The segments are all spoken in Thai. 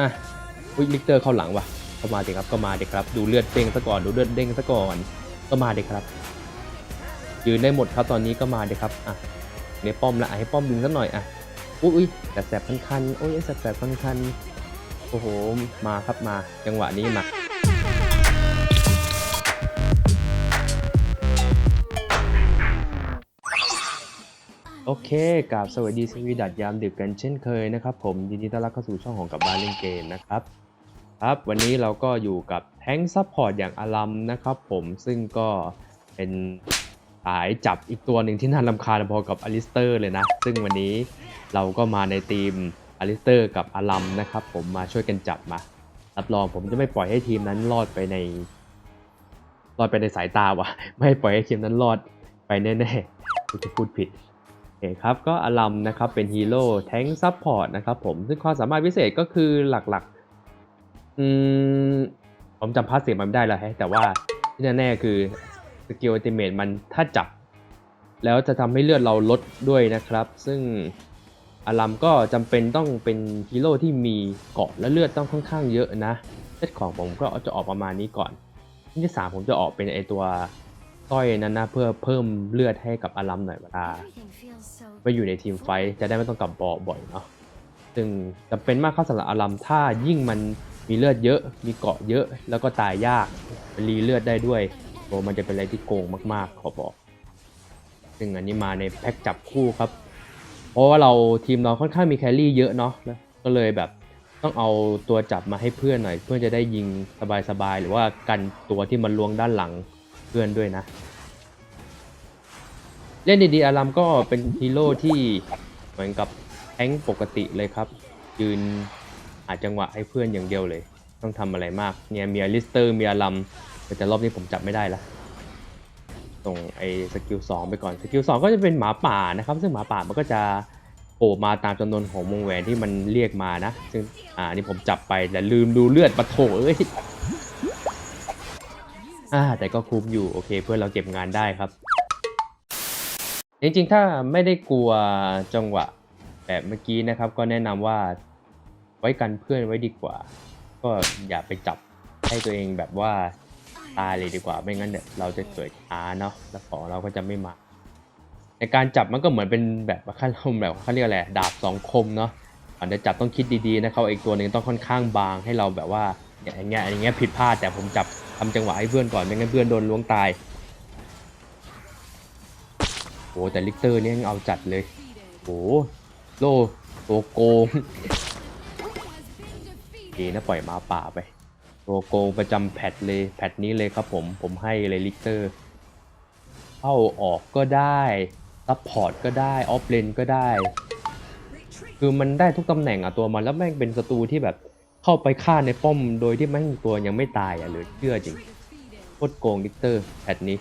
อะอุ้ยลิกเตอร์เข้าหลังว่ะเข้ามาเด็กครับก็มาเด็กครับ ดูเลือดเด้งซะก่อนดูเลือดเด้งซะก่อนก็มาเด็กครับ ยืนได้หมดครับตอนนี้ก็มาเด็กครับอะในป้อมละให้ป้อมยิงสักหน่อยอะอุ้ยแสบแสบคันๆโอ้ยแสบแสบคันๆโอ้โหมาครับมาจังหวะนี้มา โอเคกราบสวัสดีสวีดัดยามดึกกันเช่นเคยนะครับผมยินดีต้อนรับเข้าสู่ช่องของกับบ้านเล่นเกมนะครับครับ วันนี้เราก็อยู่กับแท้งซัพพอร์ตอย่างอารัมนะครับผมซึ่งก็เป็นสายจับอีกตัวหนึ่งที่น่ารำคาญพอกับอลิสเตอร์เลยนะ ซึ่งวันนี้เราก็มาในทีมอลิสเตอร์กับอารัมนะครับผมมาช่วยกันจับมารับรองผมจะไม่ปล่อยให้ทีมนั้นรอดไปใน รอดไปในสายตาวะไม่ปล่อยให้ทีมนั้นรอดไปแน่ๆกูจะพูดผิด เคครับก็อลัมนะครับเป็นฮีโร่แท้งซับพอร์ตนะครับผมซึ่งความสามารถพิเศษก็คือหลักๆอืมผมจำพาสเสียมันไม่ได้แล้วฮะแต่ว่าที่แน่ๆคือสกิลอัติเมตมันถ้าจับ แล้วจะทำให้เลือดเราลดด้วยนะครับ ซึ่งอลัมก็จำเป็นต้องเป็นฮีโร่ที่มีเกาะและเลือดต้องค่อนข้างเยอะนะเซตของผมก็จะออกประมาณนี้ก่อนที่สามผมจะออกเป็นไอตัวสร้อยนั้นนะเพื่อเพิ่มเลือดให้กับอลัมหน่อยเวลา ไปอยู่ในทีมไฟท์จะได้ไม่ต้องกลับบอบ่อยเนาะซึ่งจำเป็นมากเข้าสำหรับอารัมถ้ายิ่งมันมีเลือดเยอะมีเกาะเยอะ แล้วก็ตายยากรีเลือดได้ด้วยโอ้มันจะเป็นอะไรที่โกงมากๆ ขอบอก ซึ่งอันนี้มาในแพ็กจับคู่ครับ เพราะว่าเราทีมเราค่อนข้างมีแครี่เยอะเนาะแล้วก็เลยแบบต้องเอาตัวจับมาให้เพื่อนหน่อย เพื่อนจะได้ยิงสบายๆหรือว่ากันตัวที่มันลวงด้านหลังเพื่อนด้วยนะ เล่นดีๆอารัมก็เป็นฮีโร่ที่เหมือนกับแทงปกติเลยครับ ยืนหาจังหวะให้เพื่อนอย่างเดียวเลย ต้องทำอะไรมากเนี่ยมีอลิสเตอร์มีอารัมแต่รอบนี้ผมจับไม่ได้ละส่งไอ้สกิลสองไปก่อนสกิลสองก็จะเป็นหมาป่านะครับ ซึ่งหมาป่ามันก็จะโผล่มาตามจำนวนของวงแหวนที่มันเรียกมานะ ซึ่งอ่านี่ผมจับไปแต่ลืมดูเลือดปะโถเอ้ยอ่าแต่ก็คุ้มอยู่โอเค เพื่อนเราเก็บงานได้ครับ จริงๆ ถ้าไม่ได้กลัวจังหวะแบบเมื่อกี้นะครับ ก็แนะนำว่าไว้กันเพื่อนไว้ดีกว่า ก็อย่าไปจับให้ตัวเองแบบว่าตายเลยดีกว่า ไม่งั้นเดี๋ยเราจะเกิดช้าเนาะแล้วของเราก็จะไม่มา ในการจับมันก็เหมือนเป็นแบบว่าขั้นแบบเขาเรียกอะไรดาบสองคมเนาะก่อนจะจับต้องคิดดีๆนะครับอีกตัวหนึ่งต้องค่อนข้างบางให้เราแบบว่าอย่างเงี้ยอย่างเงี้ยผิดพลาดแต่ผมจับทำจังหวะให้เพื่อนก่อนไม่งั้นเพื่อนโดนล้วงตาย อ้แต่ลิกเตอร์นี่ยังเอาจัดเลยโอ้โลตัวโกงดีนะปล่อยมาป่าไป ตัวโกงประจำแพทเลยแพทนี้เลยครับผมผมให้เลยลิกเตอร์ เข้าออกก็ได้ซัพพอร์ตก็ได้ ออฟเลนก็ได้ คือมันได้ทุกตำแหน่งอะตัวมันแล้วแม่งเป็นศัตรูที่แบบเข้าไปฆ่าในป้อมโดยที่แม่งตัวยังไม่ตายอะเหลือเชื่อจริงโคตรโกงลิกเตอร์แพทนี้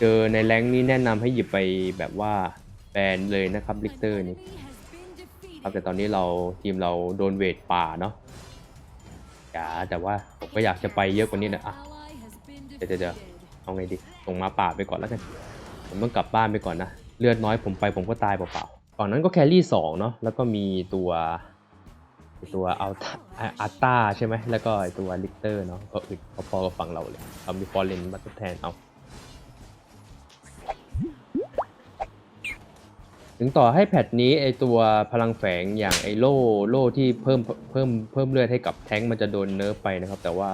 เจอในแรงนี้แนะนำให้หยิบไปแบบว่าแบนเลยนะครับลิกเตอร์นี่ครับแต่ตอนนี้เราทีมเราโดนเวทป่าเนาะอย่าแต่ว่าผมก็อยากจะไปเยอะกว่านี้นะอะเดี๋ยวเดี๋ยวเอาไงดีส่งมาป่าไปก่อนแล้วกันผมต้องกลับบ้านไปก่อนนะเลือดน้อยผมไปผมก็ตายเปล่าๆก่อนนั้นก็แครี่สองเนาะแล้วก็มีตัวตัวเอาอัตตาใช่ไหมแล้วก็ตัวลิกเตอร์เนาะก็อึดพอๆกับฝั่งเราเลยเอามีฟอร์เรนมาทดแทนเอา ถึงต่อให้แพทนี้ไอตัวพลังแฝงอย่างไอโล่โล่ที่เพิ่มเพิ่มเพิ่มเลือดให้กับแท้งค์มันจะโดนเนิร์ฟไปนะครับ แต่ว่า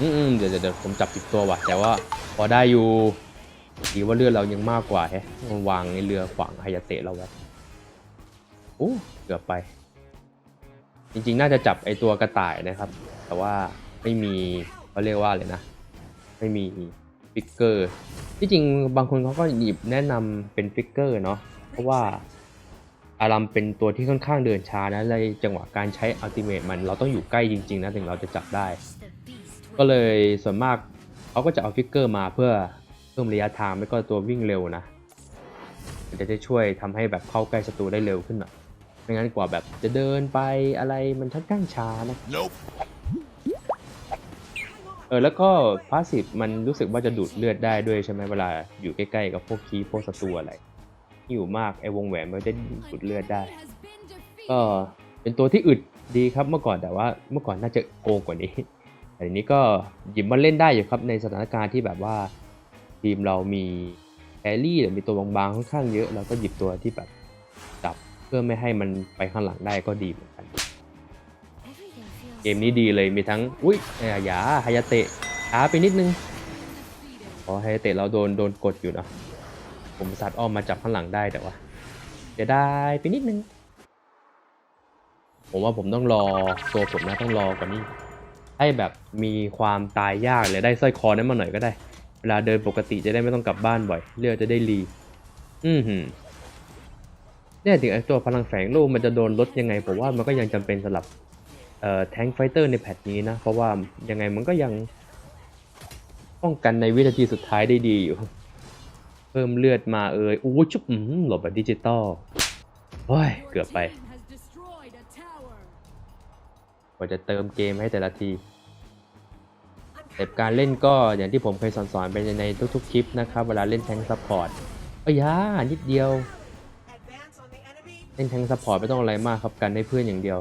อืมเดี๋ยวเดี๋ยวเดี๋ยวผมจับผิดตัวว่ะ แต่ว่าพอได้อยู่ดีว่าเลือดเรายังมากกว่าแฮะมันวางไอเรือขวางไฮยาเตะเราไว้โอ้เกือบไป จริงๆ น่าจะจับไอตัวกระต่ายนะครับ แต่ว่าไม่มีเขาเรียกว่าเลยนะ ไม่มีฟิกเกอร์ที่จริงบางคนเขาก็หยิบแนะนำเป็นฟิกเกอร์เนาะ ราะว่าอารัมเป็นตัวที่ค่อนข้างเดินช้านะในจังหวะการใช้อัลติเมทมันเราต้องอยู่ใกล้จริงๆนะถึงเราจะจับได้ ก็เลยส่วนมากเขาก็จะเอาฟิกเกอร์มาเพื่อเพิ่มระยะทางไม่ก็ตัววิ่งเร็วนะมันจะได้ช่วยทำให้แบบเข้าใกล้ศัตรูได้เร็วขึ้นหน่อยไม่งั้นกว่าแบบจะเดินไปอะไรมันค่อนข้างช้านะ Nope. เออแล้วก็พาสซีฟมันรู้สึกว่าจะดูดเลือดได้ด้วยใช่ไหมเวลาอยู่ใกล้ๆกับพวกคีย์พวกศัตรูอะไร อยู่มากไอ้วงแหวนมันจะดูดเลือดได้ก็เป็นตัวที่อึดดีครับเมื่อก่อนแต่ว่าเมื่อก่อนน่าจะโกงกว่านี้แต่ทีนี้ก็หยิบมาเล่นได้อยู่ครับในสถานการณ์ที่แบบว่าทีมเรามีแครี่หรือมีตัวบางๆค่อนข้างเยอะเราก็หยิบตัวที่แบบจับเพื่อไม่ให้มันไปข้างหลังได้ก็ดีเหมือนกัน เกมนี้ดีเลยมีทั้งอุ้ยอย่าฮายาเตะช้าไปนิดนึงพอฮายาเตะเราโดนโดนกดอยู่นะ ผมสัตว์อ้อมมาจับข้างหลังได้แต่ว่าจะได้ไปนิดนึง ผมว่าผมต้องรอตัวผมนะต้องรอกว่านี้ ให้แบบมีความตายยากเลยได้สร้อยคอนั้นมาหน่อยก็ได้ เวลาเดินปกติจะได้ไม่ต้องกลับบ้านบ่อย เลือดจะได้รี อือหือเนี่ยถึงไอตัวพลังแฝงลูกมันจะโดนลดยังไงผมว่ามันก็ยังจำเป็นสำหรับเอ่อแทงไฟเตอร์ในแพทนี้นะ เพราะว่ายังไงมันก็ยังป้องกันในวินาทีสุดท้ายได้ดีอยู่ เพิ่มเลือดมาเอ่ยอู้ชุบอืมหลบแบบดิจิตอลโอ้ยเกือบไปกว่าจะเติมเกมให้แต่ละทีเต็ปการเล่นก็อย่างที่ผมเคยสอนๆไปในทุกๆคลิปนะครับ เวลาเล่นแทงซัพพอร์ตเอ้ยยานิดเดียว เล่นแทงซัพพอร์ตไม่ต้องอะไรมากครับกันให้เพื่อนอย่างเดียว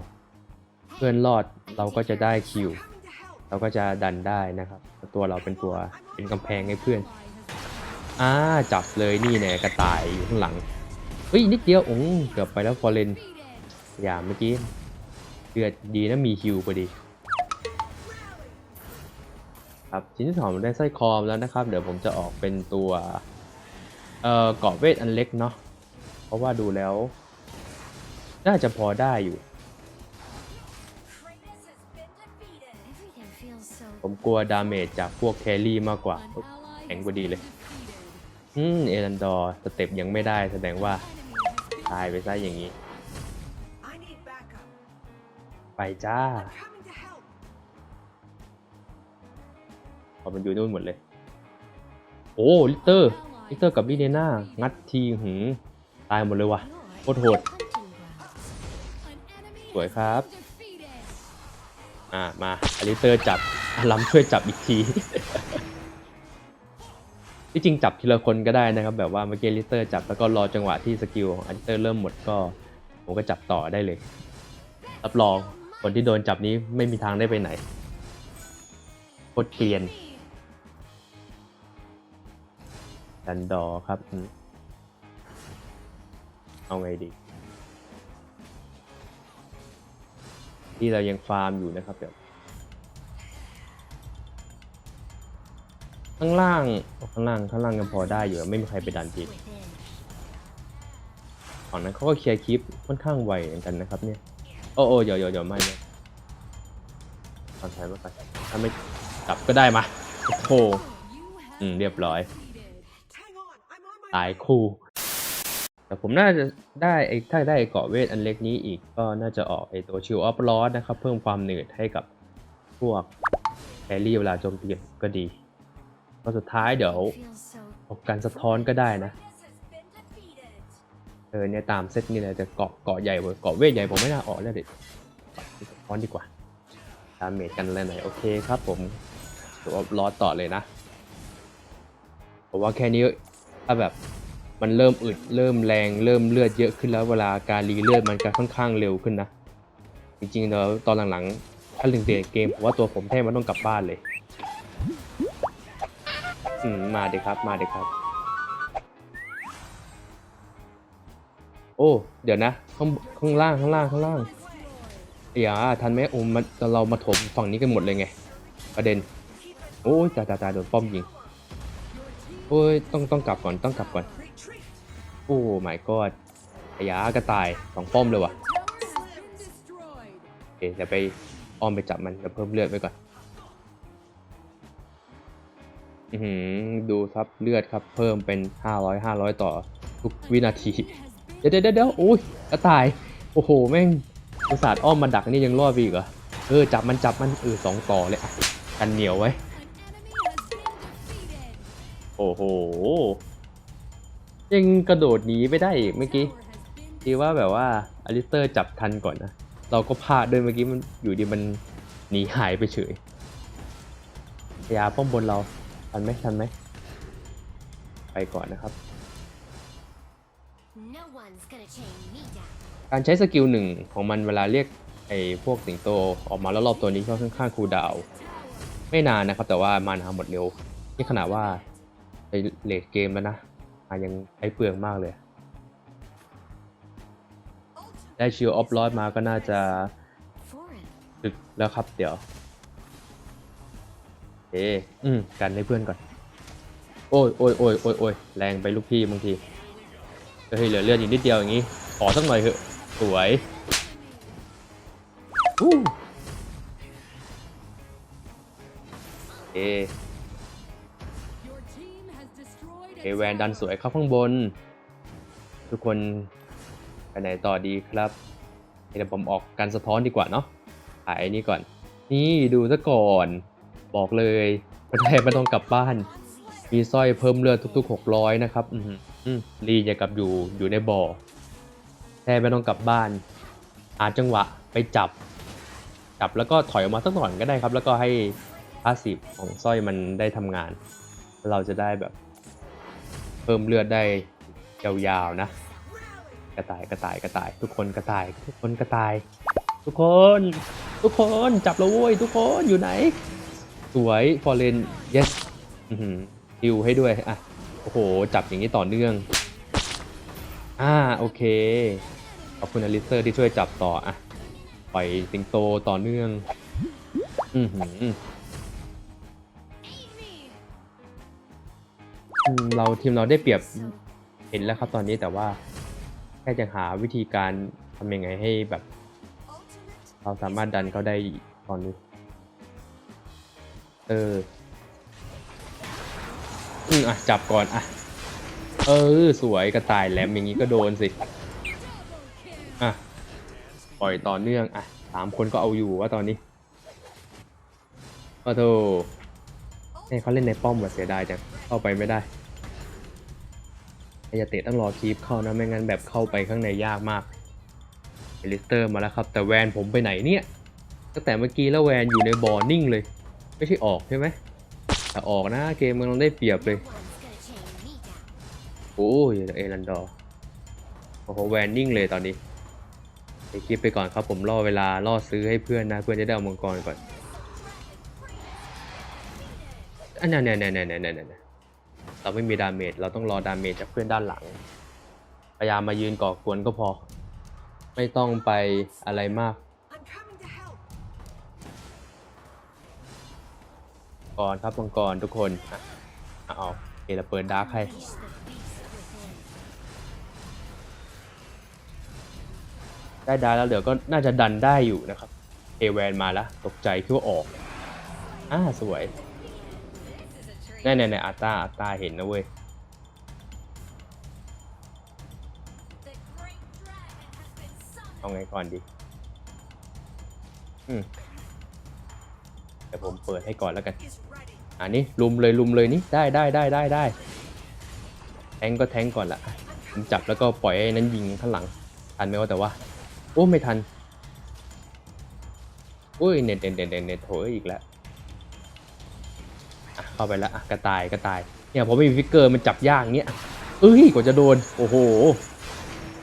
เพื่อนรอดเราก็จะได้คิว เราก็จะดันได้นะครับ ตัวเราเป็นตัวเป็นกำแพงให้เพื่อน อ่าจับเลยนี่แน่กระต่ายอยู่ข้างหลังเฮ้ยนิดเดียวอุ้งเกือบไปแล้วฟอร์เรนอย่าเมื่อกี้เดือดดีนะมีคิวพอดีครับชิ้นที่สองได้สร้อยคอมแล้วนะครับ เดี๋ยวผมจะออกเป็นตัวเอ่อเกาะเวทอันเล็กเนาะเพราะว่าดูแล้ว น่าจะพอได้อยู่ ผมกลัวดาเมจจากพวกแครี่มากกว่าแข็งกว่าดีเลย อืมเอรันดอร์สเต็ปยังไม่ได้แสดงว่าตายไปซะอย่างนี้ ไปจ้าพอมันอยู่นู่นหมดเลย โอ้ลิเตอร์ลิเตอร์กับลิเดน่างัดทีหืมตายหมดเลยว่ะโคตรโหด สวยครับ อ่ามาอลิเตอร์จับอลัมช่วยจับอีกที ที่จริงจับทีละคนก็ได้นะครับ แบบว่าเมื่อกี้ลิเตอร์จับแล้วก็รอจังหวะที่สกิลของอลิเตอร์เริ่มหมดก็ ผมก็จับต่อได้เลย รับรองคนที่โดนจับนี้ไม่มีทางได้ไปไหนโคตรเกรียนดันดอครับเอาไงดี ที่เรายังฟาร์มอยู่นะครับเดี๋ยว ข้างล่างข้างล่างข้างล่างยังพอได้อยู่ไม่มีใครไปดันทีฝั่งนั้นเขาก็เคลียร์คลิปค่อนข้างไวเหมือนกันนะครับเนี่ยโอ้โอ้เดี๋ยวเดี๋ยวเดี๋ยวไม่ไม่ตอนใช้มาก่อนถ้าไม่กลับก็ได้มาโอ้โหอืมเรียบร้อยตายคู่แต่ผมน่าจะได้ไอ้ถ้าได้เกาะเวทอันเล็กนี้อีกก็น่าจะออกไอ้ตัวชิลออฟลอสนะครับ เพิ่มความหนืดให้กับพวกแครี่เวลาโจมตีก็ดี ก็สุดท้ายเดี๋ยวออกการสะท้อนก็ได้นะ เออเนี่ยตามเซตนี่เลยแต่เกาะเกาะใหญ่เว้ยเกาะเวทใหญ่ผมไม่น่าออกแล้วเด็ดสะท้อนดีกว่าตามเมจกันเลยหน่อยโอเคครับผมตัวรอต่อเลยนะผมว่าแค่นี้ถ้าแบบมันเริ่มอึดเริ่มแรงเริ่มเลือดเยอะขึ้นแล้วเวลาการรีเลือดมันจะค่อนข้างเร็วขึ้นนะ จริงๆแล้วตอนหลังๆ ถ้าลึงเดทเกมผมว่าตัวผมแทบไมันต้องกลับบ้านเลย อืมมาเด็กครับ มาเด็กครับ โอ้ เดี๋ยวนะ ข้างข้างล่างข้างล่างข้างล่างอย่าทันไหมโอ้มันเรามาถมฝั่งนี้กันหมดเลยไง ประเด็น โอ้ยตายตายตายโดนป้อมยิงโอ้ยต้องต้องกลับก่อนต้องกลับก่อน โอ้ my god ไอ้ยากระต่ายสองป้อมเลยว่ะโอเคเดี๋ยวไปอ้อมไปจับมันเดี๋ยวเพิ่มเลือดไว้ก่อน อืดูครับเลือดครับเพิ่มเป็น500 500ต่อทุกวินาที เดี๋ยวเดี๋ยวเดี๋ยวโอ้ยกระต่าย โอ้โห แม่งอุตส่าห์อ้อมมาดักนี่ยังรอดไปอีกเหรอ เออ จับมันจับมันเออสองต่อเลยกันเหนียวไว้ โอ้โห ยังกระโดดหนีไปได้อีกเมื่อกี้ดีว่าแบบว่าอลิสเตอร์จับทันก่อนนะ เราก็พลาดด้วยเมื่อกี้มันอยู่ดีมันหนีหายไปเฉยยาป้อมบนเรา ทันไหมทันไหมไปก่อนนะครับ No one's gonna chain me down. การใช้สกิลหนึ่งของมันเวลาเรียกไอ้พวกสิงโตออกมาแล้วรอบตัวนี้ก็ค่อนข้างคูลดาวน์ไม่นานนะครับ แต่ว่ามานาหมดเร็ว นี่ขนาดว่าไปเลทเกมแล้วนะมายังใช้เปลืองมากเลย ได้ชิลออฟลอดมาก็น่าจะดึกแล้วครับเดี๋ยว เอ๊อืมกันให้เพื่อนก่อน โอ้ยโอ้ยโอ้ยโอ้ยโอ้ยแรงไปลูกพี่บางที เฮ้ยเหลือเลือดอีกนิดเดียวอย่างนี้ ขอสักหน่อยเถอะ สวยอู้เอเอแวนดันสวยเข้าข้างบน ทุกคนไปไหนต่อดีครับเดี๋ยวผมออกการสะท้อนดีกว่าเนาะขายนี่ก่อน นี่ดูซะก่อน บอกเลยประเทศไม่ต้องกลับบ้าน มีสร้อยเพิ่มเลือดทุกๆ 600 นะครับอือหืออืมรีจะกลับอยู่อยู่ในบ่อแทบไม่ต้องกลับบ้านหาจังหวะไปจับ จับแล้วก็ถอยออกมาสักหน่อยก็ได้ครับ แล้วก็ให้พาสีของสร้อยมันได้ทำงาน เราจะได้แบบ เพิ่มเลือดได้ยาวๆนะ กระต่ายกระต่ายกระต่าย ทุกคนกระต่าย ทุกคนกระต่าย ทุกคน ทุกคนจับแล้วเว้ยทุกคนอยู่ไหน สวยฟอร์เรน yes อือหือฮิวให้ด้วย อะ โอ้โห จับอย่างนี้ต่อเนื่อง อ่า โอเค ขอบคุณอลิสเตอร์ที่ช่วยจับต่อ อะ ปล่อยสิงโตต่อเนื่อง อือหืออืมเราทีมเราได้เปรียบเห็นแล้วครับตอนนี้แต่ว่า แค่จะหาวิธีการทำยังไงให้แบบ เราสามารถดันเขาได้ตอนนี้ เออ อืมอะจับก่อนอะ เออ สวยกระต่ายแหลมอย่างนี้ก็โดนสิ อะ ปล่อยต่อเนื่อง อะสามคนก็เอาอยู่ว่าตอนนี้โอ้โธ่เนี่ยเขาเล่นในป้อมแบบเสียดายจัง เข้าไปไม่ได้ไอยาเตะต้องรอคีปเข้านะ ไม่งั้นแบบเข้าไปข้างในยากมากเอลิสเตอร์มาแล้วครับ แต่แวนผมไปไหนเนี่ย ตั้งแต่เมื่อกี้แล้วแวนอยู่ในบ่อนิ่งเลย ไม่ใช่ออกใช่ไหมแต่ออกนะเกมมันต้องได้เปรียบเลย โอ้ยเอรันดอร์โอ้โหแวนนิ่งเลยตอนนี้ไปคลิปไปก่อนครับผมรอเวลาล่อซื้อให้เพื่อนนะ เพื่อนจะได้เอามังกรก่อนอันนั้นเนี่ยเนี่ยเนี่ยเนี่ยเนี่ยเราไม่มีดาเมจเราต้องรอดาเมจจากเพื่อนด้านหลัง พยายามมายืนก่อกวนก็พอ ไม่ต้องไปอะไรมาก ก่อนครับมังกรทุกคนอะอะเอาเอเราเปิดดาร์กให้ได้ดาร์แล้วเดี๋ยวก็น่าจะดันได้อยู่นะครับ เอแวนมาแล้วตกใจคิดว่าออกอ่าสวยแน่ๆๆอาตาอาตาเห็นนะเว้ยเอาไงก่อนดีอืมเดี๋ยวผมเปิดให้ก่อนแล้วกัน อันนี้ลุมเลยลุมเลยนี่ได้ได้ได้ได้ได้แทงก็แทงก่อนละผมจับแล้วก็ปล่อยไอ้นั้นยิงข้างหลัง ทันไหมว่าแต่ว่า โอ้ไม่ทันอุ้ยเน็ตเน็ตเน็ตเน็ตเน็ตโถอีกแล้วเข้าไปแล้วอะกระต่ายกระต่าย เนี่ยผมไม่มีฟิกเกอร์มันจับยากเงี้ยเอ้ยกว่าจะโดน โอ้โห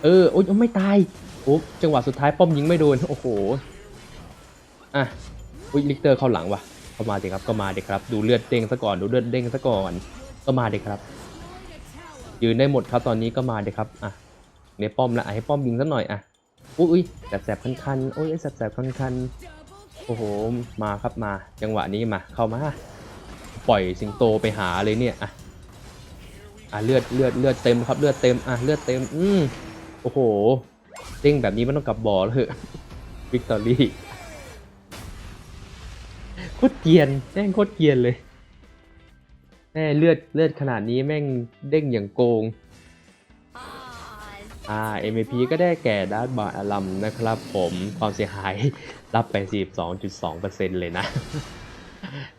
เออโอ้ยไม่ตายโอ้จังหวะสุดท้ายป้อมยิงไม่โดน โอ้โห อะอุ้ยลิกเตอร์เข้าหลังว่ะ เข้ามาดิครับก็มาดิครับ ดูเลือดเด้งซะก่อนดูเลือดเด้งซะก่อน ก็มาดิครับ ยืนได้หมดครับตอนนี้ก็มาดิครับอะในป้อมละให้ป้อมยิงสักหน่อยอะอุ้ยแสบๆคันๆโอ้ยแสบๆคันๆโอ้โหมาครับมา จังหวะนี้มาเข้ามาปล่อยสิงโตไปหาเลยเนี่ยอะอะเลือดเลือดเลือดเต็มครับเลือดเต็มอะเลือดเต็มอืมโอ้โหเด้งแบบนี้มันต้องกลับบ่อแล้วเหอะวิกตอรี่ โคตรเกียนแม่งโคตรเกียนเลย แม่เลือดเลือดขนาดนี้แม่งเด้งอย่างโกง อ่า MVP ก็ได้แก่ดาร์ดบาร์ลัมนะครับผมความเสียหายรับไป 42.2%เลยนะ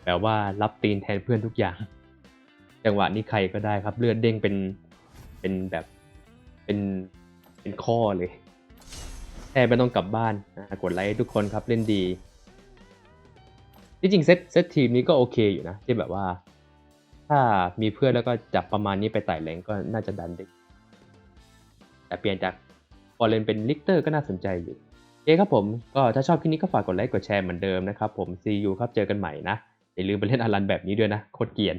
แปลว่ารับตีนแทนเพื่อนทุกอย่าง จังหวะนี้ใครก็ได้ครับ เลือดเด้งเป็นเป็นแบบเป็นเป็นข้อเลยแทบไม่ต้องกลับบ้านกดไลค์ให้ทุกคนครับเล่นดี ที่จริงเซตเซตทีมนี้ก็โอเคอยู่นะที่แบบว่า ถ้ามีเพื่อนแล้วก็จับประมาณนี้ไปไต่แรงก็น่าจะดันได้แต่เปลี่ยนจากบอลเลนเป็นลิกเตอร์ก็น่าสนใจอยู่โอเคครับผมก็ถ้าชอบคลิปนี้ก็ฝากกดไลค์กดแชร์เหมือนเดิมนะครับผม see you ครับเจอกันใหม่นะอย่าลืมไปเล่นอารันแบบนี้ด้วยนะโคตรเกียน